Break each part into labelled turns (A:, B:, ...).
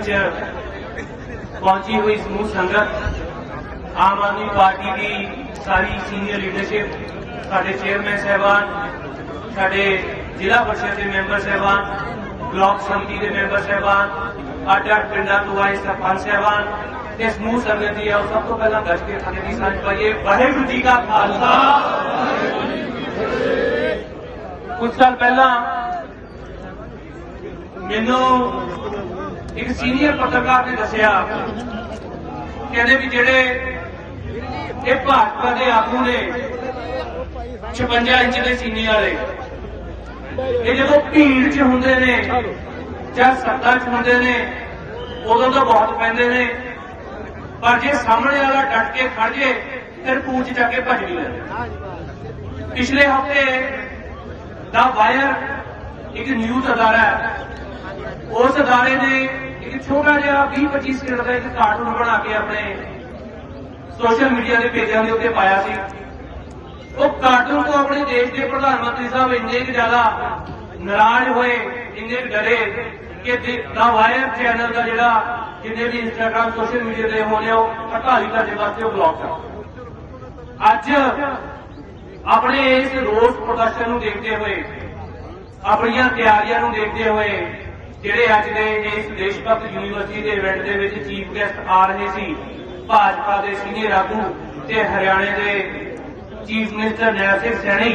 A: ਵਿੱਚ ਪਹੁੰਚੀ ਹੋਈ ਸਮੂਹ ਸੰਗਤ, ਆਮ ਆਦਮੀ ਪਾਰਟੀ ਦੀ ਸਾਰੀ ਸੀਨੀਅਰ ਲੀਡਰਸ਼ਿਪ ਸਾਡੇ ਚੇਅਰਮੈਨ ਸਾਹਿਬਾਨ, ਸਾਡੇ ਜ਼ਿਲ੍ਹਾ ਪਰਿਸ਼ਦ ਦੇ ਮੈਂਬਰ ਸਾਹਿਬਾਨ, ਬਲਾਕ ਸਮਿਤੀ ਦੇ ਮੈਂਬਰ ਸਾਹਿਬਾਨ, ਅੱਡ ਅੱਡ ਪਿੰਡਾਂ ਤੋਂ ਆਏ ਸਰਪੰਚ ਸਾਹਿਬਾਨ ਤੇ ਸਮੂਹ ਸੰਗਤ ਜੀ ਆਓ, ਸਭ ਤੋਂ ਪਹਿਲਾਂ ਗੱਜ ਕੇ ਫਤਿਹ ਦੀ ਸਾਂਝ ਪਾਈਏ। ਵਾਹਿਗੁਰੂ ਜੀ ਕਾ ਖਾਲਸਾ। ਕੁਝ ਸਾਲ ਪਹਿਲਾਂ ਮੈਨੂੰ ਇੱਕ ਸੀਨੀਅਰ ਪੱਤਰਕਾਰ ਨੇ ਦੱਸਿਆ ਕਹਿੰਦੇ ਵੀ ਜਿਹੜੇ ਇਹ ਭਾਜਪਾ ਦੇ ਆਗੂ ਨੇ 56 ਇੰਚ ਦੇ ਸੀਨੇ ਵਾਲੇ, ਇਹ ਜਦੋਂ ਭੀੜ 'ਚ ਹੁੰਦੇ ਨੇ ਜਾਂ ਸੱਤਾ 'ਚ ਹੁੰਦੇ ਨੇ, ਉਦੋਂ ਤਾਂ ਬਹੁਤ ਪੈਂਦੇ ਨੇ। ਪਰ ਜੇ ਸਾਹਮਣੇ ਵਾਲਾ ਡਟ ਕੇ ਖੜ ਜੇ, ਫਿਰ ਪੂੰਛ ਜਾ ਕੇ ਭੱਜ ਵੀ ਲੈਂਦੇ। ਪਿਛਲੇ ਹਫ਼ਤੇ ਦਾ ਵਾਇਰ ਇੱਕ ਨਿਊਜ਼ ਅਦਾਰਾ ਹੈ, ਉਸ ਅਦਾਰੇ ਨੇ ਇੱਕ ਛੋਟਾ ਜਿਹਾ 20-25 ਸਕਿੰਟ ਦਾ ਇੱਕ ਕਾਰਟੂਨ ਬਣਾ ਕੇ ਆਪਣੇ ਸੋਸ਼ਲ ਮੀਡੀਆ ਦੇ ਪੇਜਾਂ ਦੇ ਉੱਤੇ ਪਾਇਆ ਸੀ। ਉਹ ਕਾਰਟੂਨ ਤੋਂ ਆਪਣੇ ਦੇਸ਼ ਦੇ ਪ੍ਰਧਾਨ ਮੰਤਰੀ ਸਾਹਿਬ ਇੰਨੇ ਕੁ ਜ਼ਿਆਦਾ ਨਾਰਾਜ਼ ਹੋਏ, ਇੰਨੇ ਡਰੇ ਕਿ ਦਾ ਵਾਇਰ ਚੈਨਲ ਦਾ ਜਿਹੜਾ ਜਿੰਨੇ ਵੀ ਇੰਸਟਾਗ੍ਰam ਸੋਸ਼ਲ ਮੀਡੀਆ ਦੇ ਹੋਣੇ ਉਹ 48 ਘੰਟੇ ਵਾਸਤੇ ਉਹ ਬਲੌਕ ਕਰ ਅੱਜ ਆਪਣੇ ਇਸ ਰੋਸ ਪ੍ਰਦਰਸ਼ਨ ਨੂੰ ਦੇਖਦੇ ਹੋਏ, ਆਪਣੀਆਂ ਤਿਆਰੀਆਂ ਨੂੰ ਦੇਖਦੇ ਹੋਏ ਜਿਹੜੇ ਅੱਜ ਦੇ ਇਸ ਦੇਸ਼ ਭਗਤ ਯੂਨੀਵਰਸਿਟੀ ਦੇ ਇਵੈਂਟ ਦੇ ਵਿੱਚ ਚੀਫ ਗੈਸਟ ਆ ਰਹੇ ਸੀ, ਭਾਜਪਾ ਦੇ ਸੀਨੀਅਰ ਆਗੂ ਤੇ ਹਰਿਆਣੇ ਦੇ ਚੀਫ ਮਿਨਿਸਟਰ ਨੈਬ ਸਿੰਘ ਸੈਣੀ,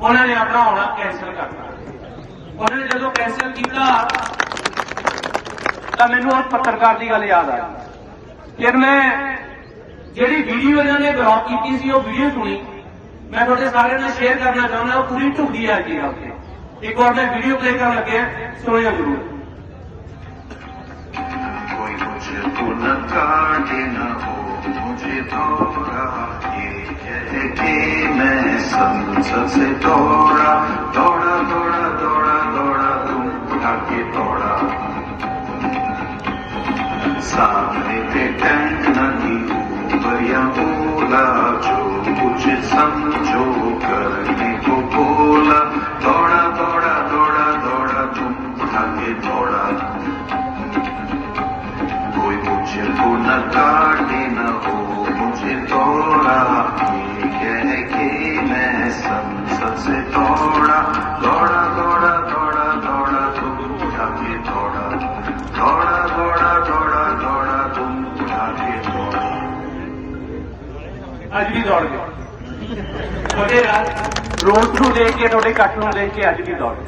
A: ਉਹਨਾਂ ਨੇ ਆਪਣਾ ਆਉਣਾ ਕੈਂਸਲ ਕਰਤਾ ਉਹਨਾਂ ਨੇ ਜਦੋਂ ਕੈਂਸਲ ਕੀਤਾ, ਤਾਂ ਮੈਨੂੰ ਉਹ ਪੱਤਰਕਾਰ ਦੀ ਗੱਲ ਯਾਦ ਆਈ ਫਿਰ ਮੈਂ ਜਿਹੜੀ ਵੀਡੀਓ ਇਹਨਾਂ ਨੇ ਬਲੌਕ ਕੀਤੀ ਸੀ, ਉਹ ਵੀਡੀਓ ਸੁਣੀ। ਮੈਂ ਤੁਹਾਡੇ ਸਾਰਿਆਂ ਨਾਲ ਸ਼ੇਅਰ ਕਰਨਾ ਚਾਹੁੰਦਾ, ਉਹ ਪੂਰੀ ਢੁਕਦੀ ਆ ਜੀ ਗੱਲ ਇੱਕ ਵਾਰ ਮੈਂ ਵੀਡੀਓ ਪਲੇ ਕਰਨ ਲੱਗਿਆ ਸੁਣਿਆ ਜ਼ਰੂਰ।
B: ਕੋਈ ਮੁਝੇ ਕੇ ਟੈਂਕ ਨਦੀ ਉੱਪਰ ਕੁਝ ਸਮਝੋ, ਕਰਨੇ ਕੋ मुझे को न काटे न हो मुझे दौड़ा ये कह के मैं संसद से दौड़ा दौड़ा दौड़ा दौड़ा दौड़ा तुम उठा के दौड़ा दौड़ा दौड़ा दौड़ा दौड़ा तुम उठा के दौड़ा
A: ਅੱਜ ਵੀ ਦੌੜ ਗਏ ਤੁਹਾਡੇ ਰੋਡ ਨੂੰ ਦੇਖ ਕੇ ਤੁਹਾਡੇ ਕੱਟ ਨੂੰ ਦੇਖ ਕੇ ਅੱਜ ਵੀ ਦੌੜ ਗਏ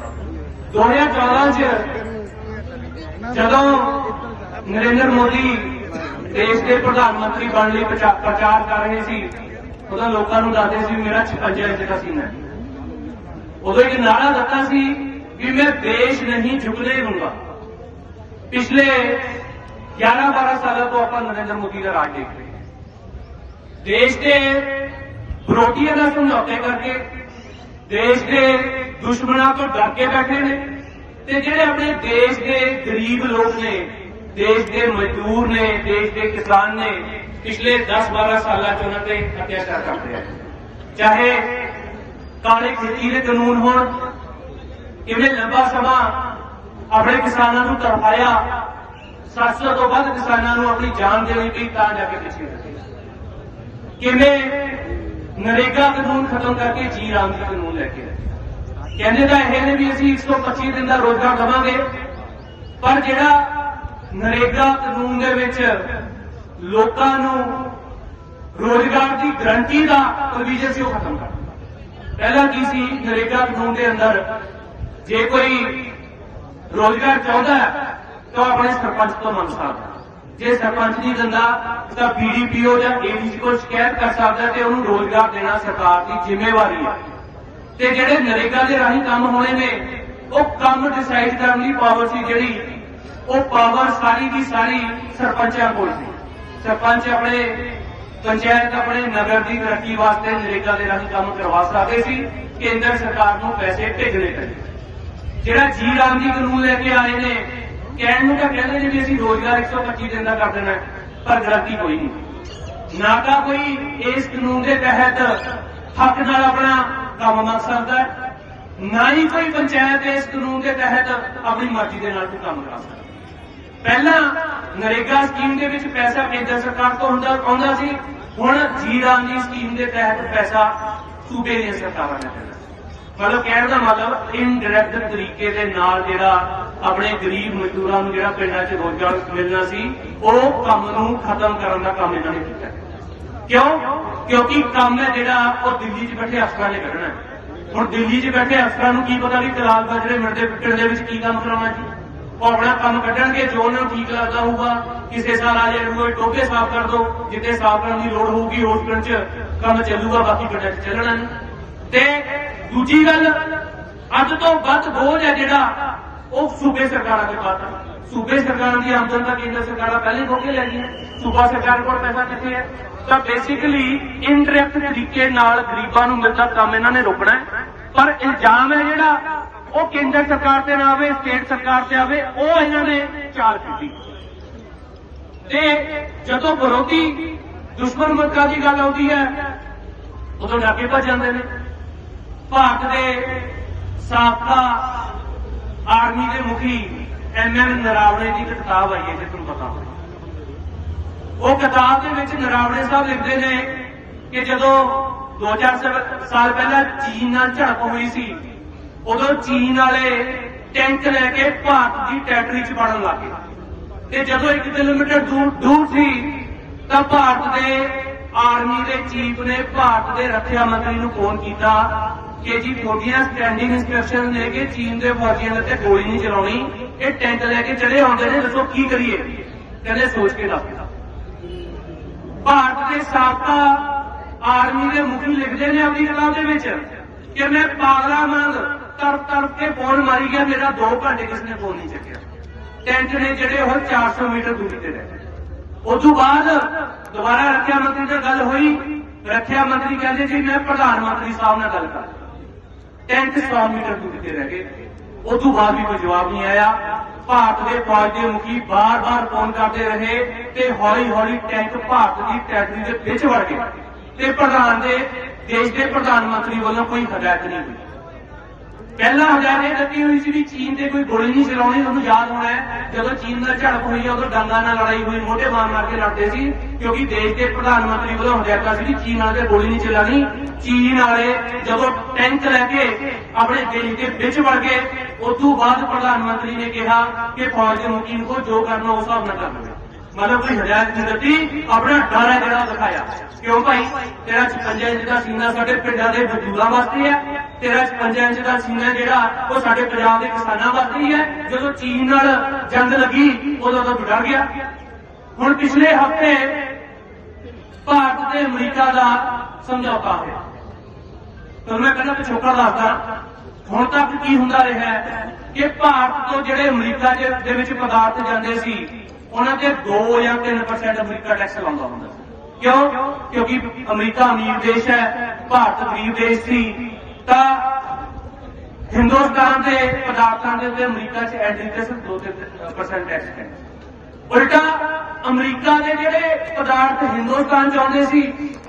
A: 2014 ਚ ਜਦੋਂ ਨਰਿੰਦਰ ਮੋਦੀ ਦੇਸ਼ ਦੇ ਪ੍ਰਧਾਨ ਮੰਤਰੀ ਬਣਨ ਲਈ ਪ੍ਰਚਾ- ਪ੍ਰਚਾਰ ਕਰ ਰਹੇ ਸੀ। ਉਦੋਂ ਲੋਕਾਂ ਨੂੰ ਦੱਸਦੇ ਸੀ ਵੀ ਮੇਰਾ 56 ਇੰਚ ਦਾ ਸੀਨਾ ਉਦੋਂ ਇੱਕ ਨਾਰਾ ਦਿੱਤਾ ਸੀ ਵੀ ਮੈਂ ਦੇਸ਼ ਨਹੀਂ ਝੁਕਨੇ ਦੂੰਗਾ ਪਿਛਲੇ 11 12 ਸਾਲਾਂ ਤੋਂ ਆਪਾਂ ਨਰਿੰਦਰ ਮੋਦੀ ਦਾ ਰਾਜ ਦੇਖ ਰਹੇ ਹਾਂ। ਦੇਸ਼ ਦੇ ਵਿਰੋਧੀਆਂ ਨਾਲ ਸਮਝੌਤੇ ਕਰਕੇ ਦੇਸ਼ ਦੇ ਦੁਸ਼ਮਣਾਂ ਤੋਂ ਡਰ ਕੇ ਬੈਠੇ ਨੇ ਤੇ ਜਿਹੜੇ ਆਪਣੇ ਦੇਸ਼ ਦੇ ਗਰੀਬ ਲੋਕ ਨੇ ਦੇਸ਼ ਦੇ ਮਜ਼ਦੂਰ ਨੇ, ਦੇਸ਼ ਦੇ ਕਿਸਾਨ ਨੇ ਪਿਛਲੇ 10-12 ਸਾਲਾਂ ਚ ਉਹਨਾਂ ਤੇ ਅਤਿਆਚਾਰ ਕਰਦੇ ਆ। ਚਾਹੇ ਕਾਲੇ ਖੇਤੀ ਦੇ ਕਾਨੂੰਨ ਹੋਣ, ਕਿਵੇਂ ਲੰਬਾ ਸਮਾਂ ਆਪਣੇ ਕਿਸਾਨਾਂ ਨੂੰ ਤੜਫਾਇਆ 700 ਤੋਂ ਵੱਧ ਕਿਸਾਨਾਂ ਨੂੰ ਆਪਣੀ ਜਾਨ ਦੇਣੀ ਪਈ ਤਾਂ ਜਾ ਕੇ ਪਿੱਛੇ ਹਟੇ। ਕਿਵੇਂ ਨਰੇਗਾ ਕਾਨੂੰਨ ਖਤਮ ਕਰਕੇ ਜੀ ਰਾਮ ਜੀ ਕਾਨੂੰਨ ਲੈ ਕੇ ਆਏ। ਕਹਿੰਦੇ ਤਾਂ ਇਹ ਨੇ ਵੀ ਅਸੀਂ 125 ਦਿਨ ਦਾ ਰੋਜ਼ਗਾਰ ਦੇਵਾਂਗੇ, ਪਰ ਜਿਹੜਾ ਨਰੇਗਾ ਕਾਨੂੰਨ ਦੇ ਵਿੱਚ ਲੋਕਾਂ ਨੂੰ ਰੋਜ਼ਗਾਰ ਦੀ ਗਰੰਟੀ ਦਾ ਪ੍ਰੋਵੀਜ਼ਨ ਸੀ, ਉਹ ਖਤਮ ਕਰ ਪਹਿਲਾਂ ਕੀ ਸੀ? ਨਰੇਗਾ ਕਾਨੂੰਨ ਦੇ ਅੰਦਰ ਜੇ ਕੋਈ ਰੋਜ਼ਗਾਰ ਚਾਹੁੰਦਾ ਤਾਂ ਉਹ ਆਪਣੇ ਸਰਪੰਚ ਤੋਂ ਮੰਗ ਸਕਦਾ ਜੇ ਸਰਪੰਚ ਨਹੀਂ ਦਿੰਦਾ, ਤਾਂ ਬੀਡੀਪੀਓ ਜਾਂ ਏਡੀਸੀ ਕੋਲ ਸ਼ਿਕਾਇਤ ਕਰ ਸਕਦਾ ਤੇ ਉਹਨੂੰ ਰੋਜ਼ਗਾਰ ਦੇਣਾ ਸਰਕਾਰ ਦੀ ਜ਼ਿੰਮੇਵਾਰੀ ਹੈ। ਤੇ ਜਿਹੜੇ ਨਰੇਗਾ ਦੇ ਰਾਹੀਂ ਕੰਮ ਹੋਣੇ ਨੇ, ਉਹ ਕੰਮ ਡਿਸਾਈਡ ਕਰਨ ਦੀ ਪਾਵਰ ਸੀ ਜਿਹੜੀ ਉਹ ਪਾਵਰ ਸਾਰੀ ਦੀ ਸਾਰੀ ਸਰਪੰਚਾਂ ਕੋਲ ਸੀ। ਸਰਪੰਚ ਆਪਣੇ ਪੰਚਾਇਤ ਆਪਣੇ ਨਗਰ ਦੀ ਤਰੱਕੀ ਵਾਸਤੇ ਨਰੇਗਾ ਦੇ ਰਾਹੀਂ ਕੰਮ ਕਰਵਾ ਸਕਦੇ ਸੀ, ਕੇਂਦਰ ਸਰਕਾਰ ਨੂੰ ਪੈਸੇ ਭੇਜਣੇ ਪੈਂਦੇ ਜਿਹੜਾ ਜੀ ਰਾਮ ਜੀ ਕਾਨੂੰਨ ਲੈ ਕੇ ਆਏ ਨੇ, ਕਹਿਣ ਨੂੰ ਤਾਂ ਕਹਿੰਦੇ ਨੇ ਵੀ ਅਸੀਂ ਰੋਜ਼ਗਾਰ 125 ਦਿਨ ਦਾ ਕਰ ਦੇਣਾ ਪਰ ਗਰੰਟੀ ਕੋਈ ਨਹੀਂ। ਨਾ ਤਾਂ ਕੋਈ ਇਸ ਕਾਨੂੰਨ ਦੇ ਤਹਿਤ ਹੱਕ ਨਾਲ ਆਪਣਾ ਕੰਮ ਮੰਗ ਸਕਦਾ ਨਾ ਹੀ ਕੋਈ ਪੰਚਾਇਤ ਇਸ ਕਾਨੂੰਨ ਦੇ ਤਹਿਤ ਆਪਣੀ ਮਰਜ਼ੀ ਦੇ ਨਾਲ ਕੋਈ ਕੰਮ ਕਰਾ ਸਕਦਾ। ਪਹਿਲਾਂ ਨਰੇਗਾ ਸਕੀਮ ਦੇ ਵਿੱਚ ਪੈਸਾ ਕੇਂਦਰ ਸਰਕਾਰ ਤੋਂ ਹੁੰਦਾ ਆਉਂਦਾ ਸੀ। ਹੁਣ ਜੀ ਰਾਮ ਸਕੀਮ ਦੇ ਤਹਿਤ ਪੈਸਾ ਸੂਬੇ ਦੀਆਂ ਸਰਕਾਰਾਂ ਨੇ ਦੇਣਾ ਮਤਲਬ ਕਹਿਣ ਦਾ ਮਤਲਬ ਇਨਡਾਇਰੈਕਟ ਤਰੀਕੇ ਦੇ ਨਾਲ ਜਿਹੜਾ ਆਪਣੇ ਗਰੀਬ ਮਜ਼ਦੂਰਾਂ ਨੂੰ ਜਿਹੜਾ ਪਿੰਡਾਂ 'ਚ ਰੋਜ਼ਗਾਰ ਮਿਲਣਾ ਸੀ, ਉਹ ਕੰਮ ਨੂੰ ਖਤਮ ਕਰਨ ਦਾ ਕੰਮ ਇਹਨਾਂ ਨੇ ਕੀਤਾ। ਕਿਉਂ? ਕਿਉਂਕਿ ਕੰਮ ਹੈ ਜਿਹੜਾ ਉਹ ਦਿੱਲੀ 'ਚ ਬੈਠੇ ਅਫਸਰਾਂ ਨੇ ਕਰਨਾ ਹੁਣ ਦਿੱਲੀ 'ਚ ਬੈਠੇ ਅਫਸਰਾਂ ਨੂੰ ਕੀ ਪਤਾ ਵੀ ਕਲਾਲ ਬਾਜਰੇ ਮਿੰਟੇ ਪਿੰਡ ਦੇ ਵਿੱਚ ਕੀ ਕੰਮ ਕਰਾਉਣਾ ਜੀ? ਉਹ ਆਪਣਾ ਕੰਮ ਕੱਢਣਗੇ, ਜੋ ਉਹਨਾਂ ਨੂੰ ਠੀਕ ਲੱਗਦਾ ਹੋਊਗਾ, ਕਿਸੇ ਸਾਲ ਆ ਜਾਏ ਕੋਈ ਟੋਕੇ ਸਾਫ਼ ਕਰ ਦਿਓ, ਜਿੱਥੇ ਸਾਫ਼ ਕਰਨ ਦੀ ਲੋੜ ਹੋਊਗੀ ਉਸ 'ਚ ਕੰਮ ਚੱਲੂਗਾ, ਬਾਕੀ ਪਿੰਡਾਂ ਚੱਲਣਾ ਨਹੀਂ। ਤੇ ਦੂਜੀ ਗੱਲ, ਅੱਜ ਤੋਂ ਵੱਧ ਬੋਝ ਹੈ ਜਿਹੜਾ, ਉਹ ਸੂਬੇ ਸਰਕਾਰਾਂ ਦੇ ਪਾਸ ਸੂਬੇ ਸਰਕਾਰਾਂ ਦੀ ਆਮਦਨ ਤਾਂ ਕੇਂਦਰ ਸਰਕਾਰਾਂ ਪਹਿਲੇ ਹੀ ਖੋਕੇ ਲੈ ਗਈਆਂ, ਸੂਬਾ ਸਰਕਾਰ ਕੋਲ ਪੈਸਾ ਕਿੱਥੇ ਹੈ? ਤਾਂ ਬੇਸਿਕਲੀ ਇਨਡਾਇਰੈਕਟ ਤਰੀਕੇ ਨਾਲ ਗਰੀਬਾਂ ਨੂੰ ਮਿਲਦਾ ਕੰਮ ਇਹਨਾਂ ਨੇ ਰੋਕਣਾ ਹੈ। ਪਰ ਇਲਜ਼ਾਮ ਹੈ ਜਿਹੜਾ ਉਹ ਕੇਂਦਰ ਸਰਕਾਰ ਤੇ ਨਾ ਆਵੇ, ਸਟੇਟ ਸਰਕਾਰ ਤੇ ਆਵੇ, ਉਹ ਇਹਨਾਂ ਨੇ ਚਾਲ ਕੀਤੀ। ਤੇ ਜਦੋਂ ਵਿਰੋਧੀ ਦੁਸ਼ਮਣ ਮੁਲਕਾਂ ਦੀ ਗੱਲ ਆਉਂਦੀ ਹੈ, ਉਦੋਂ ਡਾਕੇ ਭੱਜ ਜਾਂਦੇ ਨੇ। ਭਾਰਤ ਦੇ ਸਾਬਕਾ ਆਰਮੀ ਦੇ ਮੁਖੀ ਐਮਐਮ ਨਰਾਵਣੇ ਦੀ ਇੱਕ ਕਿਤਾਬ ਆਈ ਹੈ, ਜੇ ਤੁਹਾਨੂੰ ਪਤਾ ਹੋਵੇ। ਉਹ ਕਿਤਾਬ ਦੇ ਵਿੱਚ ਨਰਾਵਣੇ ਸਾਹਿਬ ਲਿਖਦੇ ਨੇ ਕਿ ਜਦੋਂ 2000 ਸਾਲ ਪਹਿਲਾਂ ਚੀਨ ਨਾਲ ਝੜਪ ਹੋਈ ਸੀ ਉਦੋਂ ਚੀਨ ਵਾਲੇ ਟੈਂਕ ਲੈ ਕੇ ਭਾਰਤ ਦੀ ਟੈਰਟਰੀ 'ਚ ਵੜਨ ਲੱਗੇ ਤੇ ਜਦੋਂ 1 ਕਿਲੋਮੀਟਰ ਦੂਰ ਦੂਰ ਸੀ, ਤਾਂ ਭਾਰਤ ਦੇ ਆਰਮੀ ਦੇ ਚੀਫ ਨੇ ਭਾਰਤ ਦੇ ਰੱਖਿਆ ਮੰਤਰੀ ਨੂੰ ਫੋਨ ਕੀਤਾ ਕਿ ਜੀ ਤੁਹਾਡੀਆਂ ਸਟੈਂਡਿੰਗ ਇਨਸਟਰਕਸ਼ਨ ਨੇ ਕਿ ਚੀਨ ਦੇ ਫੌਜੀਆਂ ਦੇ ਤੇ ਗੋਲੀ ਨਹੀਂ ਚਲਾਉਣੀ, ਇਹ ਟੈਂਕ ਲੈ ਕੇ ਚਲੇ ਆਉਂਦੇ ਨੇ, ਦੱਸੋ ਕੀ ਕਰੀਏ? ਕਹਿੰਦੇ ਸੋਚ ਕੇ ਦੱਸ ਭਾਰਤ ਦੇ ਸਾਬਕਾ ਆਰਮੀ ਦੇ ਮੁਖੀ ਲਿਖਦੇ ਨੇ ਆਪਣੀ ਕਿਤਾਬ ਦੇ ਵਿੱਚ ਕਿ ਮੈਂ ਪਾਗਲਾ ਵਾਂਗ ਤਰ ਤਰ ਕੇ ਫੋਨ ਮਾਰੀ ਗਿਆ, ਮੇਰਾ 2 ਘੰਟੇ ਕਿਸ ਨੇ ਫੋਨ ਨਹੀਂ ਚੱਕਿਆ। ਟੈਂਟ ਨੇ ਜਿਹੜੇ ਉਹ 400 ਮੀਟਰ ਦੂਰੀ ਤੇ ਰਹਿ ਉਸ ਤੋਂ ਬਾਅਦ ਦੁਬਾਰਾ ਰੱਖਿਆ ਮੰਤਰੀ ਨਾਲ ਗੱਲ ਹੋਈ। ਰੱਖਿਆ ਮੰਤਰੀ ਕਹਿੰਦੇ ਜੀ, ਮੈਂ ਪ੍ਰਧਾਨ ਮੰਤਰੀ ਸਾਹਿਬ ਨਾਲ ਗੱਲ ਕਰ ਟੈਂਟ 100 ਮੀਟਰ ਦੂਰੀ ਤੇ ਰਹਿ ਗਏ। ਉਸ ਤੋਂ ਬਾਅਦ ਵੀ ਕੋਈ ਜਵਾਬ ਨਹੀਂ ਆਇਆ। ਭਾਰਤ ਦੇ ਫੌਜ ਦੇ ਮੁਖੀ ਬਾਰ-ਬਾਰ ਫੋਨ ਕਰਦੇ ਰਹੇ ਤੇ ਹੌਲੀ-ਹੌਲੀ ਟੈਂਕ ਭਾਰਤ ਦੀ ਟੈਰਟਰੀ ਦੇ ਵਿੱਚ ਵੜ ਗਏ। ਤੇ ਪ੍ਰਧਾਨ ਦੇ, ਦੇਸ਼ ਦੇ ਪ੍ਰਧਾਨ ਮੰਤਰੀ ਵੱਲੋਂ ਕੋਈ ਹਦਾਇਤ ਨਹੀਂ ਹੋਈ। ਪਹਿਲਾਂ ਹਜ਼ਾਰ ਇਹ ਦਿੱਤੀ ਹੋਈ ਸੀ ਵੀ ਚੀਨ ਤੇ ਕੋਈ ਗੋਲੀ ਨਹੀਂ ਚਲਾਉਣੀ, ਤੁਹਾਨੂੰ ਯਾਦ ਹੋਣਾ ਹੈ, ਜਦੋਂ ਚੀਨ ਨਾਲ ਝੜਪ ਹੋਈ ਉਦੋਂ ਡੰਗਾ ਨਾਲ ਲੜਾਈ ਹੋਈ, ਮੋਢੇ ਮਾਰ ਮਾਰ ਕੇ ਲੜਦੇ ਸੀ, ਕਿਉਂਕਿ ਦੇਸ਼ ਦੇ ਪ੍ਰਧਾਨ ਮੰਤਰੀ ਵੱਲੋਂ ਹਦਾਇਤਾਂ ਸੀ ਕਿ ਚੀਨ ਨਾਲ ਤੇ ਗੋਲੀ ਨਹੀਂ ਚਲਾਣੀ, ਚੀਨ ਵਾਲੇ ਜਦੋਂ ਟੈਂਕ ਲੈ ਕੇ ਆਪਣੇ ਦੇਸ਼ ਦੇ ਵਿੱਚ ਵੜ ਗਏ ਉਸ ਤੋਂ ਬਾਅਦ ਪ੍ਰਧਾਨ ਮੰਤਰੀ ਨੇ ਕਿਹਾ ਕਿ ਫੌਜ ਦੇ ਮੁਖੀ ਨੂੰ ਜੋ ਕਰਨਾ ਉਸ ਹਿਸਾਬ ਨਾਲ ਕਰਨਾ ਮਤਲਬ ਕੋਈ ਹਦਾਇਤ ਨਹੀਂ ਦਿੱਤੀ, ਆਪਣਾ ਡਰ ਹੈ ਜਿਹੜਾ ਉਹ ਦਿਖਾਇਆ। ਕਿਉਂ ਭਾਈ? ਤੇਰਾ 56 ਇੰਚ ਦਾ ਸੀਨਾ ਸਾਡੇ ਪਿੰਡਾਂ ਦੇ ਮਜ਼ਦੂਰਾਂ ਵਾਸਤੇ ਹੈ। ਤੇਰਾ 56 ਇੰਚ ਦਾ ਸੀਨਾ ਜਿਹੜਾ, ਉਹ ਸਾਡੇ ਪੰਜਾਬ ਦੇ ਕਿਸਾਨਾਂ ਵਾਸਤੇ ਹੀ ਹੈ। ਜਦੋਂ ਚੀਨ ਨਾਲ ਜੰਗ ਲੱਗੀ, ਉਦੋਂ ਤਾਂ ਤੂੰ ਗਿਆ। ਹੁਣ ਪਿਛਲੇ ਹਫ਼ਤੇ ਭਾਰਤ ਤੇ ਅਮਰੀਕਾ ਦਾ ਸਮਝੌਤਾ ਹੋਇਆ। ਤੁਹਾਨੂੰ ਮੈਂ ਕਹਿੰਦਾ ਪਿਛੋਕੜ ਦੱਸਦਾ, ਹੁਣ ਤੱਕ ਕੀ ਹੁੰਦਾ ਰਿਹਾ ਕਿ ਭਾਰਤ ਤੋਂ ਜਿਹੜੇ ਅਮਰੀਕਾ ਦੇ ਦੇ ਵਿੱਚ ਪਦਾਰਥ ਜਾਂਦੇ ਸੀ, ਉਹਨਾਂ ਤੇ 2 ਜਾਂ 3% ਅਮਰੀਕਾ ਟੈਕਸ ਲਾਉਂਦਾ ਹੁੰਦਾ ਸੀ। ਕਿਉਂ? ਕਿਉਂਕਿ ਅਮਰੀਕਾ ਅਮੀਰ ਦੇਸ਼ ਹੈ, ਭਾਰਤ ਗਰੀਬ ਦੇਸ਼ ਸੀ। ਤਾਂ ਹਿੰਦੁਸਤਾਨ ਦੇ ਪਦਾਰਥਾਂ ਦੇ ਉੱਤੇ ਅਮਰੀਕਾ 'ਚ ਐਂਟਰੀ ਤੇ ਸਿਰਫ 2% ਟੈਕਸ ਹੈ ਉਲਟਾ ਅਮਰੀਕਾ ਦੇ ਜਿਹੜੇ ਪਦਾਰਥ ਹਿੰਦੁਸਤਾਨ 'ਚ ਆਉਂਦੇ ਸੀ,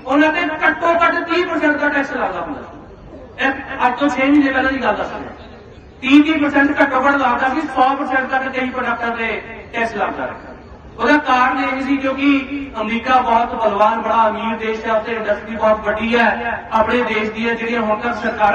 A: ਉਹਨਾਂ ਤੇ ਘੱਟੋ ਘੱਟ 30% ਦਾ ਟੈਕਸ ਲੱਗਦਾ ਹੁੰਦਾ ਸੀ। ਇਹ ਅੱਜ ਤੋਂ 6 ਮਹੀਨੇ ਪਹਿਲਾਂ ਦੀ ਗੱਲ ਦੱਸ ਰਿਹਾ। 30-30% ਘੱਟੋ ਘੱਟ ਲੱਗਦਾ ਸੀ 100% ਤੱਕ ਕਈ ਪ੍ਰੋਡਕਟਾਂ ਤੇ ਟੈਕਸ ਲੱਗਦਾ ਰਿਹਾ। ਉਹਦਾ ਕਾਰਨ ਇਹ ਸੀ ਕਿਉਂਕਿ ਅਮਰੀਕਾ ਬਹੁਤ ਬਲਵਾਨ, ਬੜਾ ਅਮੀਰ ਦੇਸ਼ ਹੈ, ਉੱਥੇ ਇੰਡਸਟਰੀ ਬਹੁਤ ਵੱਡੀ ਹੈ, ਆਪਣੇ ਦੇਸ਼ ਦੀਆਂ ਜਿਹੜੀਆਂ ਹੁਣ ਤੱਕ ਸਰਕਾਰਾਂ